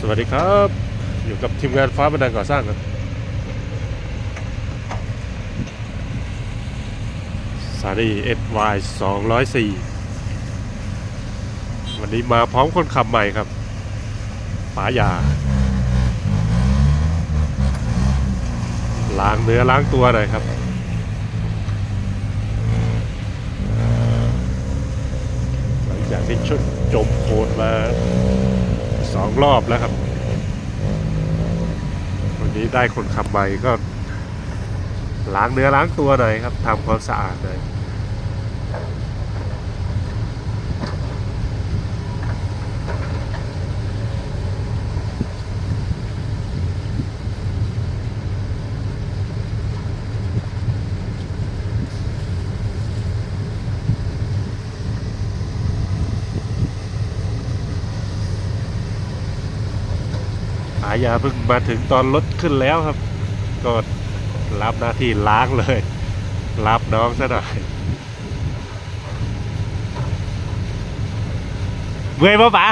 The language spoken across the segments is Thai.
สวัสดีครับ อยู่กับทีมงานฟ้าบันดาลก่อสร้างครับซารีเอสวายสองร้อยสี่วันนี้มาพร้อมคนขับใหม่ครับป๋ายาล้างเนื้อล้างตัวหน่อยครับหลังจากที่ชุดจมโคลนมา สองรอบแล้วครับ วันนี้ได้คนขับใหม่ก็ล้างเนื้อล้างตัวหน่อยครับทำความสะอาดหน่อยายาเพิ่งมาถึงตอนรถขึ้นแล้วครับ ก็รับหน้าที่ล้างเลย รับน้องซะหน่อยเมื่อยปะปะ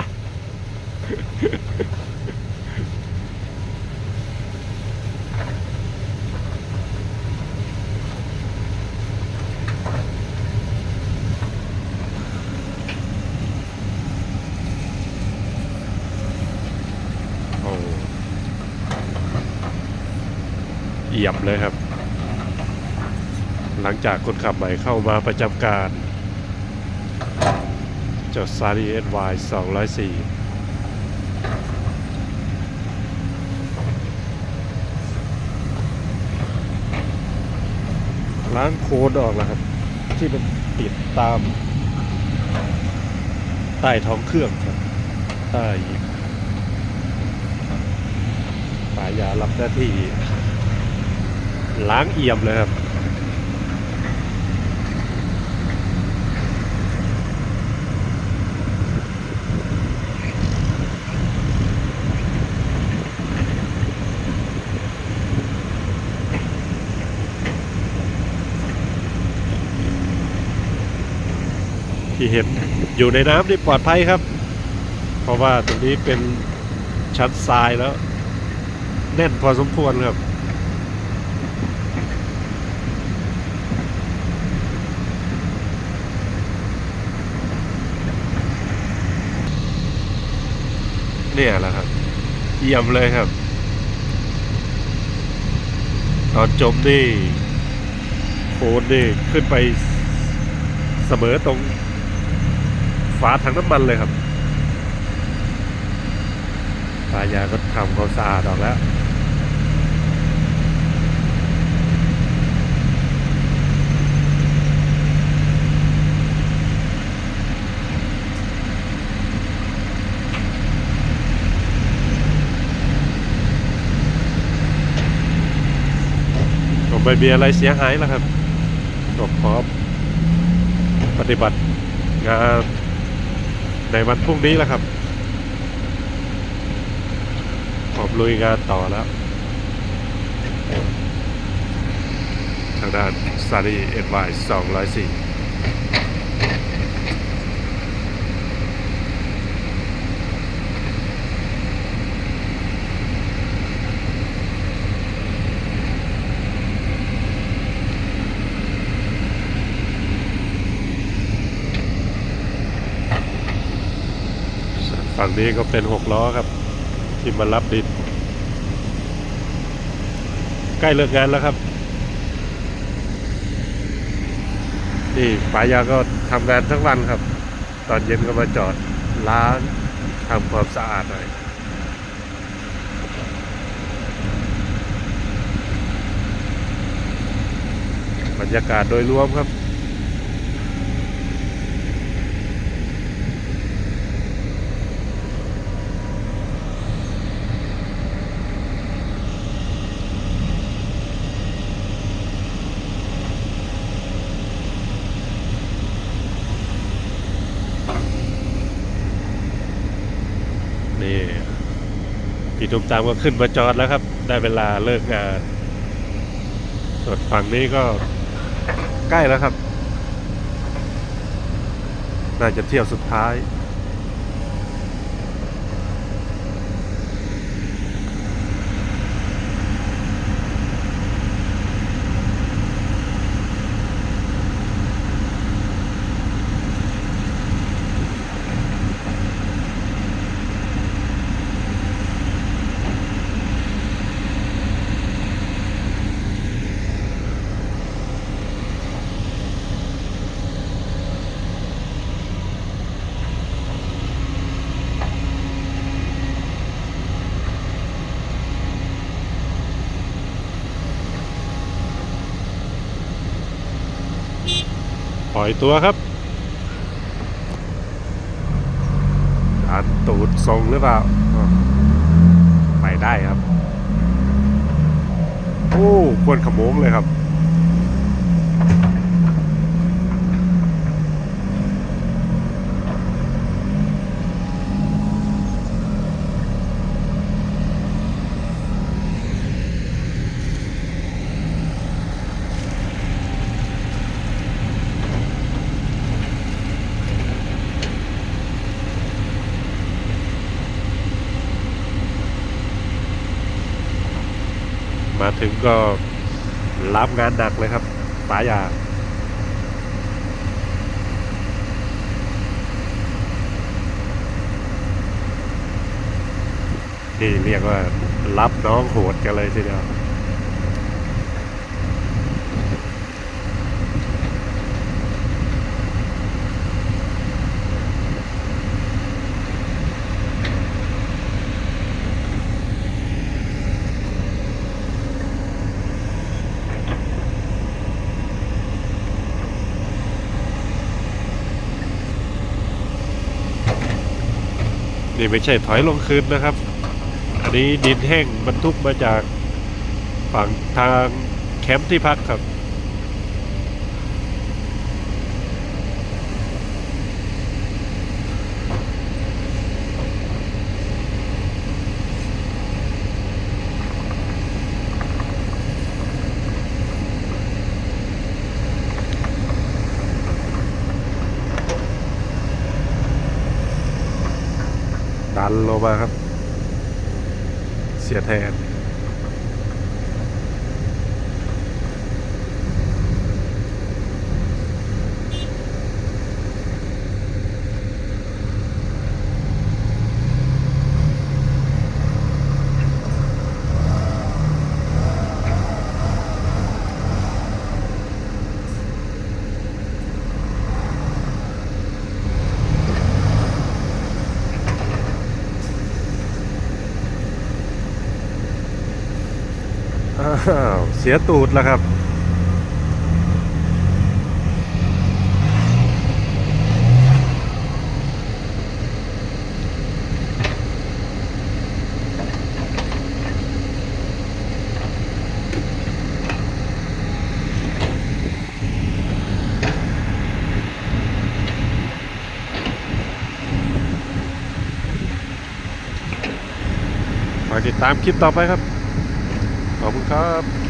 ียมเลยครับ หลังจากคนขับใหม่เข้ามาประจำการเจดซารีเอสวายสองร้อยสี่ล้างโคนออกแล้วครับ ที่มันติดตาม ใต้ท้องเครื่องครับ ใต้ปายยารับหน้าที่ ล้างเอี่ยมเลยครับที่เห็นอยู่ในน้ำนี่ปลอดภัยครับ เพราะว่าตรงนี้เป็นชั้นทรายแล้ว แน่นพอสมควรครับ เนี่ยแหละครับเยี่ยมเลยครับ ตอนจมนี่โคนนี่ขึ้นไปเสมอตรงฝาถังน้ำมันเลยครับตายาก็ทำความสะอาดออกแล้ว ใบเบียอะไรเสียหายแล้วครับก็พร้อมปฏิบัติงานในวันพรุ่งนี้แล้วครับพร้อมลุยงานต่อแล้วทางด้านซารีเอ็นวายสองร้อยสี่ ฝั่งนี้ก็เป็นหกล้อครับ ที่มารับดิน ใกล้เลิกงานแล้วครับ นี่ปายาก็ทำงานทั้งวันครับ ตอนเย็นก็มาจอดล้างทำความสะอาดหน่อยบรรยากาศโดยรวมครับ นี่ พี่ตุ้มตามก็ขึ้นมาจอดแล้วครับ ได้เวลาเลิกงานส่วนฝั่งนี้ก็ใกล้แล้วครับ น่าจะเที่ยวสุดท้าย ปล่อยตัวครับดันตูดทรงหรือเปล่า ไปได้ครับ โอ้ ควนขโมงเลยครับ ถึงก็รับงานหนักเลยครับป๋ายานี่เรียกว่ารับน้องโหดกันเลยทีเดียว นี่ไม่ใช่ถอยลงคืนนะครับ อันนี้ดินแห้งบรรทุกมาจากฝั่งทางแคมป์ที่พักครับ ดันลงมาครับ เสียแทน อ้าวเสียตูดแล้วครับ ฝากติดตามคลิปต่อไปครับ ขอบคุณครับ